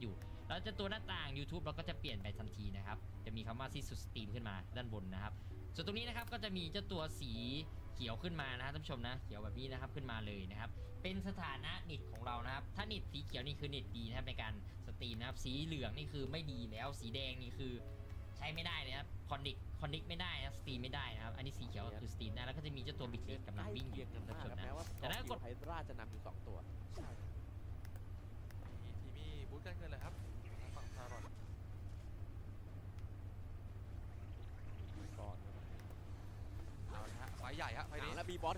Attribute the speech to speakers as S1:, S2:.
S1: อยู่ แล้วจะตัวหน้าต่าง YouTube เราก็จะเปลี่ยนไปทันทีนะครับ จะมีคำว่าซีสุดสตรีมขึ้นมาด้านบนนะครับ ส่วนตรงนี้นะครับก็จะมีเจ้าตัวสีเขียวขึ้นมานะครับท่านผู้ชมนะ เขียวแบบนี้นะครับขึ้นมาเลยนะครับ เป็นสถานะเน็ตของเรานะครับ ถ้าเน็ตสีเขียวนี่คือเน็ตดีนะครับในการสตรีมนะครับ สีเหลืองนี่คือไม่ดีแล้ว สีแดงนี่คือใช้ไม่ได้เลยครับคอนดิกคอนดิกไม่ได้นะสตรีมไม่ได้นะครับ อันนี้สีเขียวก็คือสตรีมได้แล้วก็จะมีเจ้าตัวบิตเลทกำลังวิ่งอ
S2: เคีย
S1: ยู่
S2: งกัน
S1: ท่าน
S2: มาก
S1: ผู้ชมนะ
S2: ครับแม้ว่า
S1: แต่ถ้ากด
S2: ไฮดราจะนำอยู่สองตัว
S3: มีทีมี่บูทกันเกินเลยครับทางฝั่งซารอนก่อนเอาละฮะไฟ ใหญ่ฮะไฟ
S2: เอา
S3: นี้
S2: แล้วบีบอส